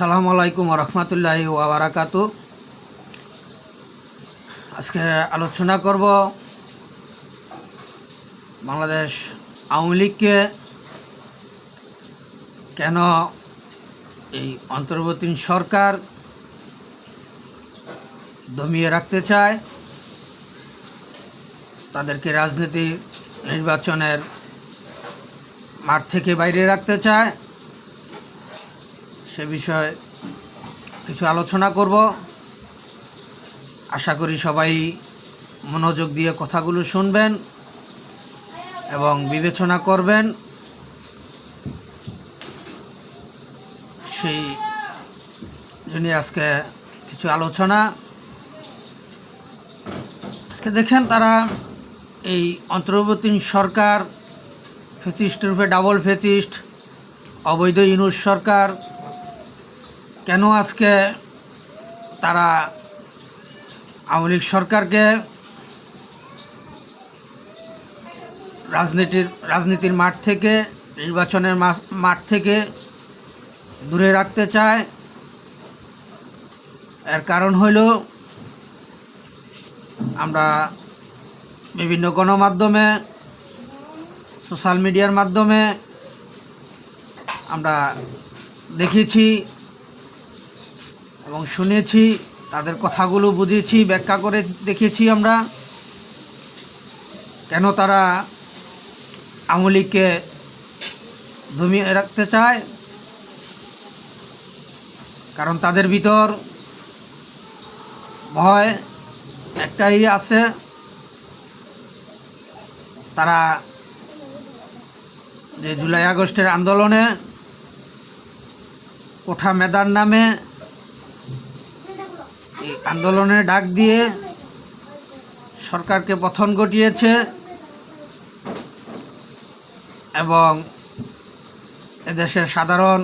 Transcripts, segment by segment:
আসসালামু আলাইকুম রহমতুল্লাহি ওয়াবারাকাত আজকে আলোচনা করব বাংলাদেশ আওয়ামী লীগকে কেন এই অন্তর্বর্তী সরকার দমিয়ে রাখতে চায়, তাদেরকে রাজনীতি নির্বাচনের মাঠ থেকে বাইরে রাখতে চায় সে বিষয়ে কিছু আলোচনা করব। আশা করি সবাই মনোযোগ দিয়ে কথাগুলো শুনবেন এবং বিবেচনা করবেন। সেই জন্য আজকে কিছু আলোচনা। আজকে দেখেন তারা এই অন্তর্বর্তী সরকার ফেসিস্ট রূপে ডাবল ফেসিস্ট অবৈধ ইউনুস সরকার কেন আজকে তারা আওয়ামী লীগ সরকারকে রাজনীতির রাজনীতির মাঠ থেকে, নির্বাচনের মাঠ থেকে দূরে রাখতে চায়? এর কারণ হইল আমরা বিভিন্ন গণমাধ্যমে, সোশ্যাল মিডিয়ার মাধ্যমে আমরা দেখেছি এবং শুনেছি, তাদের কথাগুলো বুঝেছি, ব্যাখ্যা করে দেখেছি আমরা। কেন তারা আওয়ামী লীগকে দমিয়ে রাখতে চায়? কারণ তাদের ভিতর ভয় একটাই আছে। তারা যে জুলাই আগস্টের আন্দোলনে কোঠা মেদার নামে আন্দোলনে ডাক দিয়ে সরকারকে পথন ঘটিয়েছে এবং এদেশের সাধারণ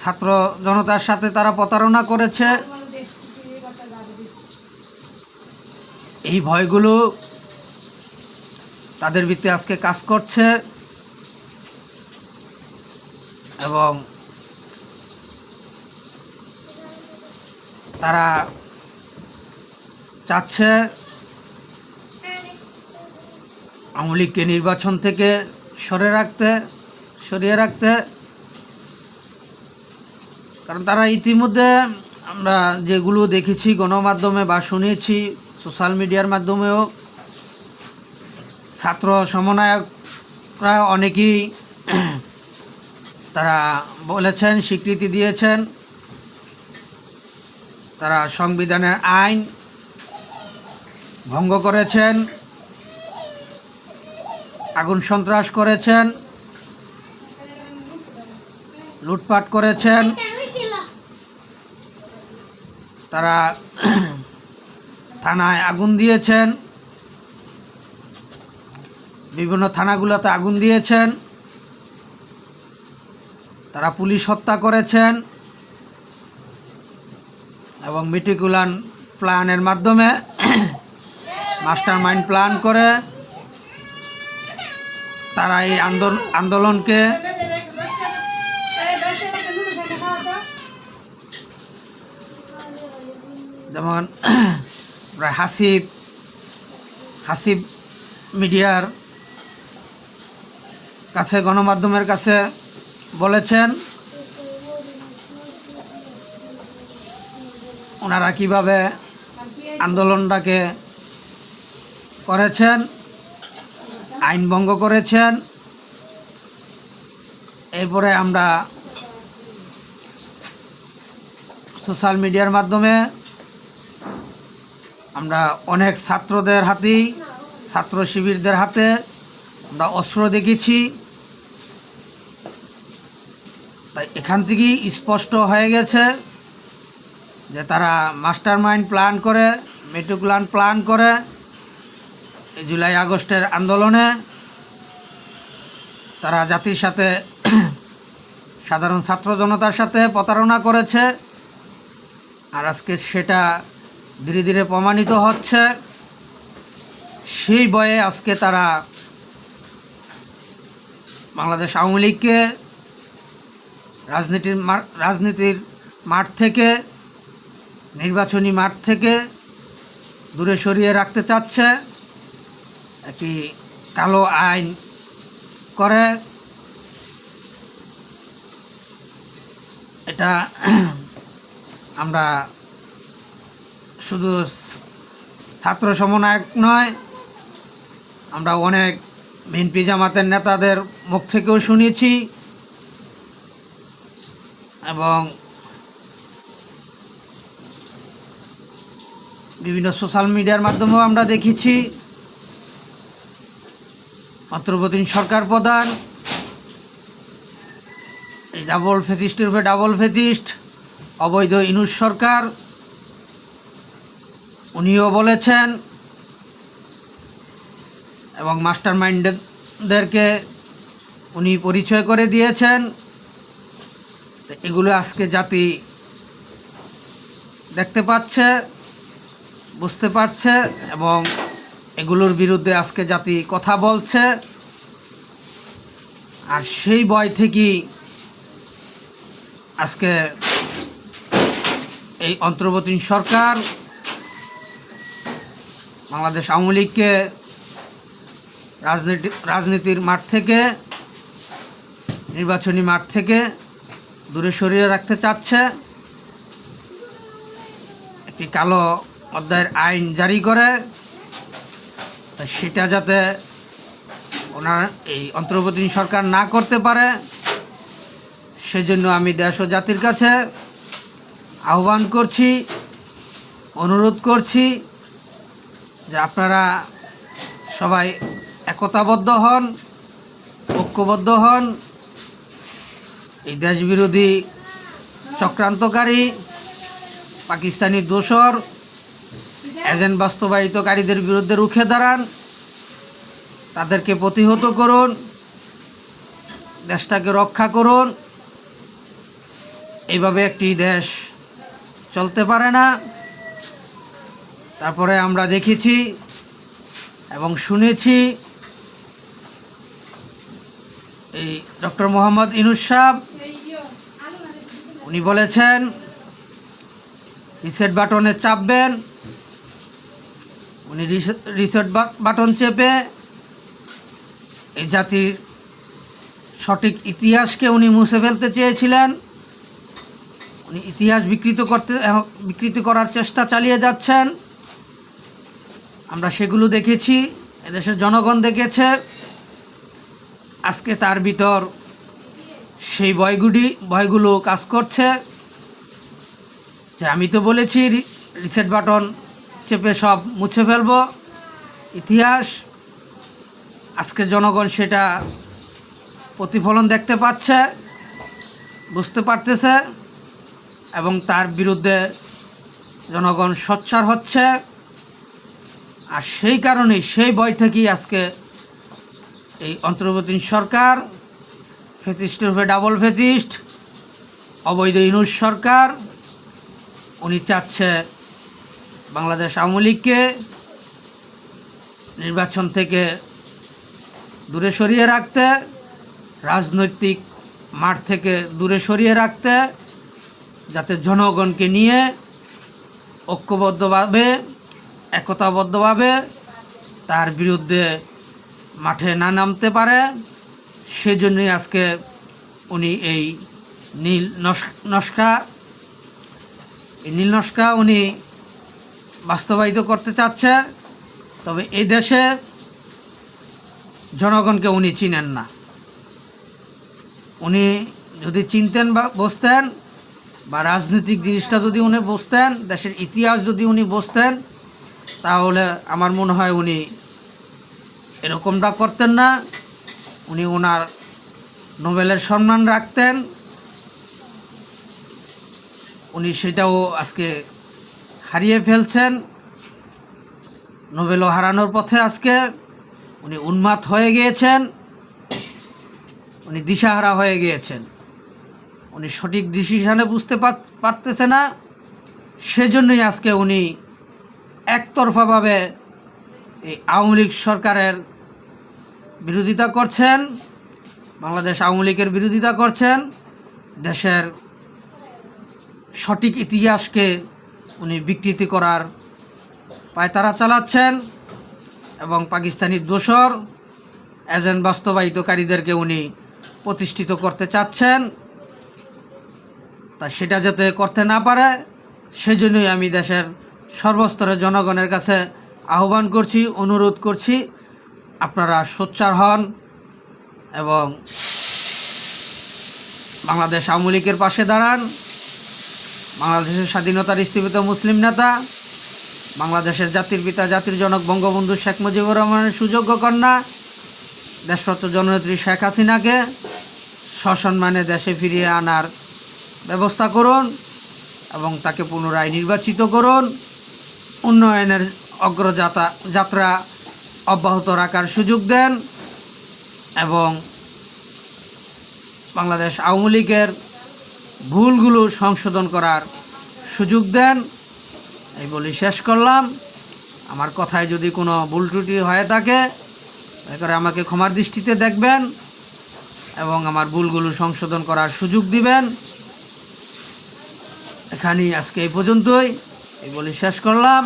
ছাত্র জনতার সাথে তারা প্রতারণা করেছে। এই ভয়গুলো তাদের ভিত্তি আজকে কাজ করছে এবং তারা চাচ্ছে আওয়ামী লীগকে নির্বাচন থেকে সরে রাখতে, সরিয়ে রাখতে। কারণ তারা ইতিমধ্যে আমরা যেগুলো দেখেছি, গণমাধ্যমে বা শুনেছি, সোশ্যাল মিডিয়ার মাধ্যমেও, ছাত্র সমন্বয়করা অনেকেই তারা বলেছেন, স্বীকৃতি দিয়েছেন। তারা সংবিধানের আইন ভঙ্গ করেছেন, আগুন সন্ত্রাস করেছেন, লুটপাট করেছেন। তারা থানায় আগুন দিয়েছেন। বিভিন্ন থানাগুলোতে আগুন দিয়েছেন। তারা পুলিশ হত্যা করেছেন। এবং মিটিকুলান প্ল্যানের মাধ্যমে মাস্টার মাইন্ড প্ল্যান করে তারা এই আন্দোলন আন্দোলনকে যেমন হাসিব হাসিব মিডিয়ার কাছে, গণমাধ্যমের কাছে বলেছেন ওনারা কীভাবে আন্দোলনটাকে করেছেন, আইন ভঙ্গ করেছেন, এরপরে আমরা সোশ্যাল মিডিয়ার মাধ্যমে আমরা অনেক ছাত্রদের হাতেই ছাত্র শিবিরদের হাতে আমরা অস্ত্র দেখেছি। তাই এখান থেকেই স্পষ্ট হয়ে গেছে যে তারা মাস্টার মাইন্ড প্ল্যান করে মেট্রিকুলান প্ল্যান করে, জুলাই আগস্টের আন্দোলনে তারা জাতির সাথে সাধারণ ছাত্র জনতার সাথে প্রতারণা করেছে। আর আজকে সেটা ধীরে ধীরে প্রমাণিত হচ্ছে। সেই বয়ে আজকে তারা বাংলাদেশ আওয়ামী লীগকে রাজনীতির রাজনীতির মাঠ থেকে নির্বাচনী মাঠ থেকে দূরে সরিয়ে রাখতে চাচ্ছে। একটি কালো আইন করে। এটা আমরা শুধু ছাত্র সমন্বয়ক নয়, আমরা অনেক বিএনপি জামাতের নেতাদের মুখ থেকেও শুনেছি এবং বিভিন্ন সোশ্যাল মিডিয়ার মাধ্যমেও আমরা দেখেছি। অন্তর্বর্তী সরকার প্রধান, এই ডাবল ফেথিস্টের উপরে ডাবল ফেথিস্ট অবৈধ ইনুস সরকার, উনিও বলেছেন এবং মাস্টার মাইন্ডদেরকে উনি পরিচয় করে দিয়েছেন। এগুলো আজকে জাতি দেখতে পাচ্ছে। বুঝতে পারছে এবং এগুলোর বিরুদ্ধে আজকে জাতি কথা বলছে। আর সেই ভয় থেকেই আজকে এই অন্তর্বর্তী সরকার বাংলাদেশ আওয়ামী লীগকে রাজনীতি, রাজনীতির মাঠ থেকে, নির্বাচনী মাঠ থেকে দূরে সরিয়ে রাখতে চাচ্ছে। একটি কালো অধ্যায়ের আইন জারি করে সেটা যাতে ওনার এই অন্তর্বর্তী সরকার না করতে পারে, সেজন্য আমি দেশ ও জাতির কাছে আহ্বান করছি, অনুরোধ করছি যে আপনারা সবাই একতাবদ্ধ হন, ঐক্যবদ্ধ হন, এই দেশবিরোধী চক্রান্তকারী, পাকিস্তানি দোসর এজেন্ট বাস্তবায়িতকারীদের বিরুদ্ধে রুখে দাঁড়ান, তাদেরকে প্রতিহত করুন, দেশটাকে রক্ষা করুন। এইভাবে একটি দেশ চলতে পারে না। তারপরে আমরা দেখেছি এবং শুনেছি এই ডক্টর মোহাম্মদ ইনুস সাহ উনি বলেছেন, রিসেট বাটনে চাপবেন উনি রিসেট বাটন চেপে এই জাতির সঠিক ইতিহাসকে উনি মুছে ফেলতে চেয়েছিলেন। উনি ইতিহাস বিকৃত করতে বিকৃত করার চেষ্টা চালিয়ে যাচ্ছেন। আমরা সেগুলো দেখেছি, এদেশের জনগণ দেখেছে। আজকে তার ভিতর সেই ভয়গুলি ভয়গুলো কাজ করছে। যে আমি তো বলেছি রিসেট বাটন চেপে সব মুছে ফেলব। ইতিহাস, আজকে জনগণ সেটা প্রতিফলন দেখতে পাচ্ছে, বুঝতে পারতেছে এবং তার বিরুদ্ধে জনগণ সোচ্চার হচ্ছে। আর সেই কারণেই, সেই ভয় থেকেই আজকে এই অন্তর্বর্তী সরকার ফেসিস্টের উপরে ডাবল ফেসিস্ট অবৈধ ইনুস সরকার, উনি চাচ্ছে বাংলাদেশ আওয়ামী লীগকে নির্বাচন থেকে দূরে সরিয়ে রাখতে, রাজনৈতিক মাঠ থেকে দূরে সরিয়ে রাখতে, যাতে জনগণকে নিয়ে ঐক্যবদ্ধভাবে, একতাবদ্ধভাবে তার বিরুদ্ধে মাঠে না নামতে পারে। সেজন্যই আজকে উনি এই নীল নস্কা, এই নীল নস্কা উনি বাস্তবায়িত করতে চাচ্ছে, তবে এই দেশে জনগণকে উনি চিনেন না। উনি যদি চিনতেন বা বসতেন, বা রাজনৈতিক জিনিসটা যদি উনি বসতেন, দেশের ইতিহাস যদি উনি বসতেন, তাহলে আমার মনে হয় উনি এরকমটা করতেন না। উনি ওনার নোবেলের সম্মান রাখতেন। উনি সেটাও আজকে হারিয়ে ফেলছেন। নোবেলও হারানোর পথে আজকে উনি উন্মাদ হয়ে গিয়েছেন। উনি দিশাহারা হয়ে গিয়েছেন। উনি সঠিক ডিসিশানে বুঝতে পারতেছে না। সেজন্যই আজকে উনি একতরফাভাবে এই আওয়ামী লীগ সরকারের বিরোধিতা করছেন। বাংলাদেশ আওয়ামী লীগের বিরোধিতা করছেন। দেশের সঠিক ইতিহাসকে উনি বিকৃতি করার পায়তারা চালাচ্ছেন এবং পাকিস্তানি দোসর, এজেন্ট বাস্তবায়িতকারীদেরকে উনি প্রতিষ্ঠিত করতে চাচ্ছেন। তা সেটা যাতে করতে না পারে, সেজন্যই আমি দেশের সর্বস্তরের জনগণের কাছে আহ্বান করছি, অনুরোধ করছি, আপনারা সোচ্চার হন এবং বাংলাদেশ আওয়ামী লীগের পাশে দাঁড়ান। বাংলাদেশের স্বাধীনতার স্থীপিত মুসলিম নেতা, বাংলাদেশের জাতির পিতা, জাতির জনক বঙ্গবন্ধু শেখ মুজিবুর রহমানের সুযোগ্য কন্যা দেশরত জননেত্রী শেখ হাসিনাকে সসম্মানে দেশে ফিরিয়ে আনার ব্যবস্থা করুন এবং তাকে পুনরায় নির্বাচিত করুন। উন্নয়নের অগ্রযাত্রা যাত্রা অব্যাহত রাখার সুযোগ দেন এবং বাংলাদেশ আওয়ামী লীগের ভুলগুলো সংশোধন করার সুযোগ দেন। এই বলি শেষ করলাম। আমার কথায় যদি কোনো ভুল ত্রুটি হয়ে থাকে করে আমাকে ক্ষমার দৃষ্টিতে দেখবেন এবং আমার ভুলগুলো সংশোধন করার সুযোগ দিবেন। এখানেই আজকে এই পর্যন্তই। এই বলি শেষ করলাম।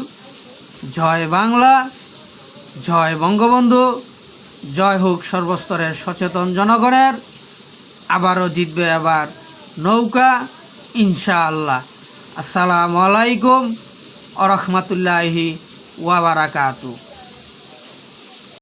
জয় বাংলা, জয় বঙ্গবন্ধু, জয় হোক সর্বস্তরের সচেতন জনগণের। আবারও জিতবে আবার নৌকা ইনশাআল্লাহ। আসসালামু আলাইকুম ওরহমতুল্লাহি রহমতুল্লাহি ওয়াবারাকাতু